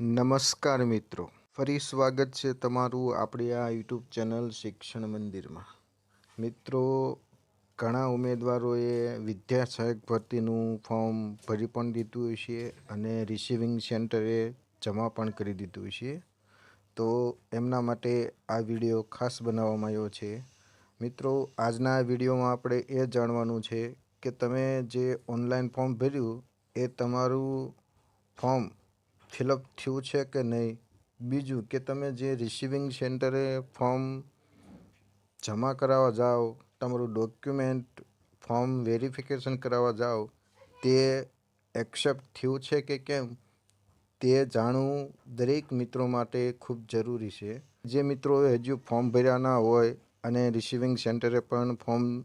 નમસ્કાર મિત્રો. ફરી સ્વાગત છે તમારું આપણી આ યુટ્યુબ ચેનલ શિક્ષણ મંદિરમાં. મિત્રો, ઘણા ઉમેદવારોએ વિદ્યા સહાયક ભરતીનું ફોર્મ ભરી પણ દીધું છે અને રિસીવિંગ સેન્ટરે જમા પણ કરી દીધું છે તો એમના માટે આ વીડિયો ખાસ બનાવવામાં આવ્યો છે. મિત્રો, આજના વિડીયોમાં આપણે એ જાણવાનું છે કે તમે જે ઓનલાઈન ફોર્મ ભર્યું, એ તમારું ફોર્મ ફિલઅપ થયું છે કે નહીં? બીજું કે તમે જે રિસીવિંગ સેન્ટરે ફોર્મ જમા કરાવવા જાઓ, તમારું ડોક્યુમેન્ટ ફોર્મ વેરિફિકેશન કરાવવા જાઓ, તે એક્સેપ્ટ થયું છે કે કેમ? તે જાણવું દરેક મિત્રો માટે ખૂબ જરૂરી છે. જે મિત્રોએ હજુ ફોર્મ ભર્યા ના હોય અને રિસીવિંગ સેન્ટરે પણ ફોર્મ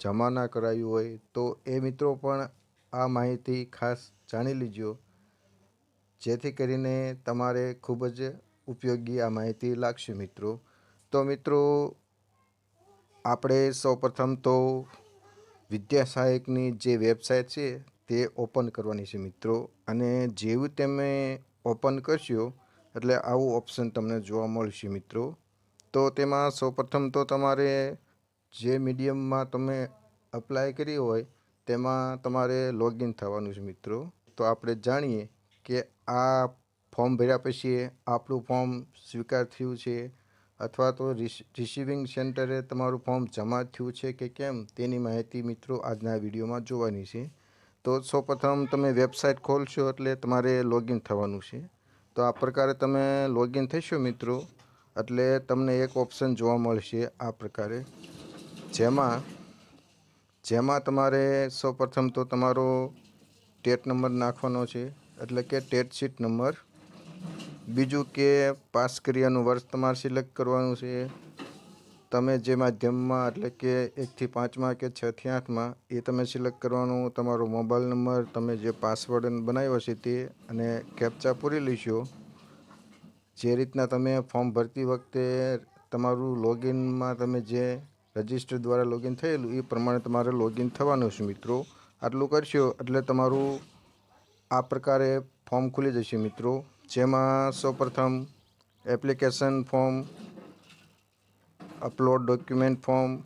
જમા ના કરાયું હોય, તો એ મિત્રો પણ આ માહિતી ખાસ જાણી લીજો. જેથી કરીને તમારે ખૂબ જ ઉપયોગી આ માહિતી લાગશે મિત્રો. તો મિત્રો, આપણે સૌપ્રથમ તો વિદ્યા સહાયકની જે વેબસાઇટ છે તે ઓપન કરવાની છે મિત્રો. અને જેવું તમે ઓપન કરશો, એટલે આવું ઓપ્શન તમને જોવા મળશે મિત્રો. તો તેમાં સૌપ્રથમ તો તમારે જે મીડિયમમાં તમે અપ્લાય કરી હોય, તેમાં તમારે લોગિન થવાનું છે મિત્રો. તો આપણે જાણીએ કે આ ફોર્મ ભર્યા પછી આપણું ફોર્મ સ્વીકાર થયું છે અથવા તો રિસીવિંગ સેન્ટરે તમારું ફોર્મ જમા થયું છે કે કેમ તેની માહિતી મિત્રો આજના વિડીયોમાં જોવાની છે. તો સૌપ્રથમ તમે વેબસાઇટ ખોલશો એટલે તમારે લોગિન થવાનું છે. તો આ પ્રકારે તમે લોગિન થશો મિત્રો એટલે તમને એક ઓપ્શન જોવા મળશે આ પ્રકારે. જેમાં જેમાં તમારે સૌપ્રથમ તો તમારો ટેટ નંબર નાખવાનો છે. એટલે કે ટેટ શીટ નંબર. બીજું કે પાસ કર્યાનું વર્ષ તમારે સિલેક્ટ કરવાનું છે. તમે જે માધ્યમમાં એટલે કે એકથી પાંચમાં કે છથી આઠમાં એ તમે સિલેક્ટ કરવાનું, તમારો મોબાઈલ નંબર, તમે જે પાસવર્ડ બનાવ્યો છે તે અને કેપ્ચા પૂરી લેશો. જે રીતના તમે ફોર્મ ભરતી વખતે તમારું લોગિનમાં તમે જે રજિસ્ટર દ્વારા લોગિન થયેલું, એ પ્રમાણે તમારે લોગિન થવાનું છે મિત્રો. આટલું કરશો એટલે તમારું આ પ્રકારે ફોર્મ ખુલી જશે મિત્રો. જેમાં સૌપ્રથમ application form, upload document form,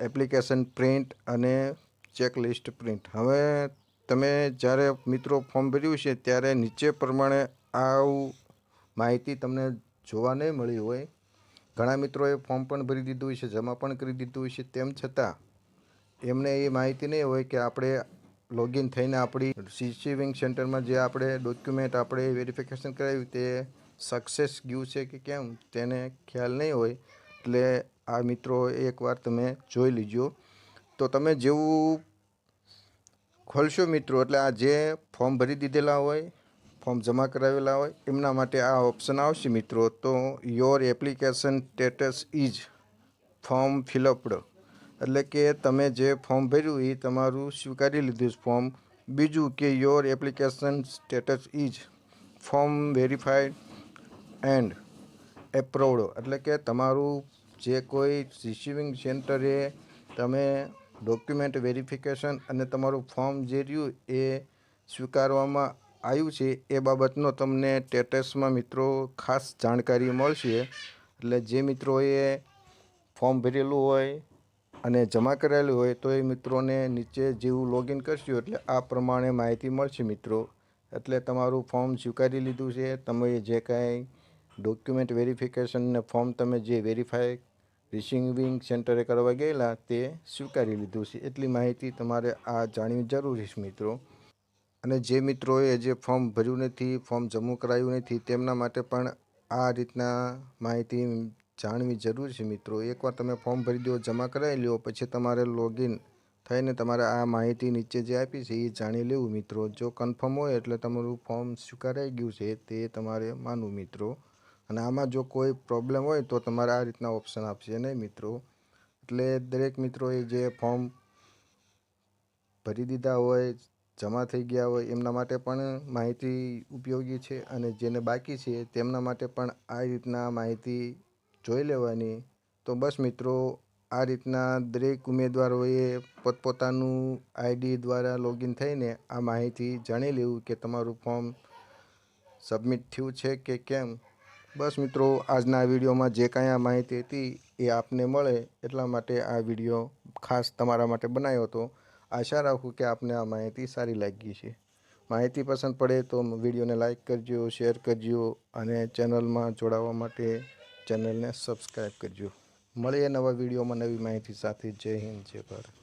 application print અને ચેકલિસ્ટ પ્રિન્ટ. હવે તમે જ્યારે મિત્રો ફોર્મ ભર્યું છે ત્યારે નીચે પ્રમાણે આવું માહિતી તમને જોવા નહીં મળી હોય. ઘણા મિત્રોએ ફોર્મ પણ ભરી દીધું છે, જમા પણ કરી દીધું છે. તેમ છતાં એમને એ માહિતી નહીં હોય કે આપણે લોગિન થઈને આપણી રિસીવિંગ સેન્ટરમાં જે આપણે ડોક્યુમેન્ટ આપણે વેરિફિકેશન કરાવ્યું તે સક્સેસ ગયું છે કે કેમ તેને ખ્યાલ નહીં હોય, એટલે આ મિત્રો એકવાર તમે જોઈ લીજો. તો તમે જેવું ખોલશો મિત્રો, એટલે આ જે ફોર્મ ભરી દીધેલા હોય, ફોર્મ જમા કરાવેલા હોય, એમના માટે આ ઓપ્શન આવશે મિત્રો. તો your application status is form filled up. એટલે કે તમે જે ફોર્મ ભર્યું એ તમારું સ્વીકારી લીધું ફોર્મ. બીજું કે your application status is form verified and approved એટલે કે તમારું જે કોઈ રિસીવિંગ સેન્ટરે તમે ડોક્યુમેન્ટ વેરિફિકેશન અને તમારું ફોર્મ જે રહ્યું એ સ્વીકારવામાં આવ્યું છે, એ બાબતનો તમને સ્ટેટસમાં મિત્રો ખાસ જાણકારી મળશે. એટલે જે મિત્રોએ ફોર્મ ભરેલું હોય અને જમા કરાયેલું હોય તો એ મિત્રોને નીચે જેવું લોગિન કરશું એટલે આ પ્રમાણે માહિતી મળશે મિત્રો. એટલે તમારું ફોર્મ સ્વીકારી લીધું છે. તમે જે કાંઈ ડોક્યુમેન્ટ વેરિફિકેશન ને ફોર્મ તમે જે વેરીફાઈ રિસીવિંગ સેન્ટરે કરવા ગયેલા તે સ્વીકારી લીધું છે. એટલી માહિતી તમારે આ જાણવી જરૂરી છે મિત્રો. અને જે મિત્રોએ જે ફોર્મ ભર્યું નથી ફોર્મ જમા કરાયું નથી, તેમના માટે પણ આ રીતના માહિતી જાણવી જરૂર છે મિત્રો. એકવાર તમે ફોર્મ ભરી દો, જમા કરાવી લો પછી તમારે લોગિન થઈને તમારે આ માહિતી નીચે જે આપી છે એ જાણી લેવું મિત્રો. જો કન્ફર્મ હોય એટલે તમારું ફોર્મ સ્વીકારાઈ ગયું છે તે તમારે માનવું મિત્રો. અને આમાં જો કોઈ પ્રોબ્લેમ હોય તો તમારે આ રીતના ઓપ્શન આપશે નહીં મિત્રો. એટલે દરેક મિત્રોએ જે ફોર્મ ભરી દીધા હોય, જમા થઈ ગયા હોય, એમના માટે પણ માહિતી ઉપયોગી છે અને જેને બાકી છે તેમના માટે પણ આ રીતના માહિતી જોઈ લેવાની. તો બસ મિત્રો, આ રીતના દરેક ઉમેદવારોએ પોતપોતાનું આઈડી દ્વારા લોગિન થઈને આ માહિતી જાણી લેવું કે તમારું ફોર્મ સબમિટ થયું છે કે કેમ? બસ મિત્રો, આજના વિડીયોમાં જે કાંઈ આ માહિતી હતી એ આપને મળે એટલા માટે આ વીડિયો ખાસ તમારા માટે બનાવ્યો હતો. આશા રાખું કે આપને આ માહિતી સારી લાગી છે માહિતી પસંદ પડે તો વિડીયોને લાઇક કરજો, શેર કરજો અને ચેનલમાં જોડાવા માટે ચેનલને સબસ્ક્રાઈબ કરજો. મળીએ નવા વિડીયોમાં નવી માહિતી સાથે. જય હિન્દ જય ભારત.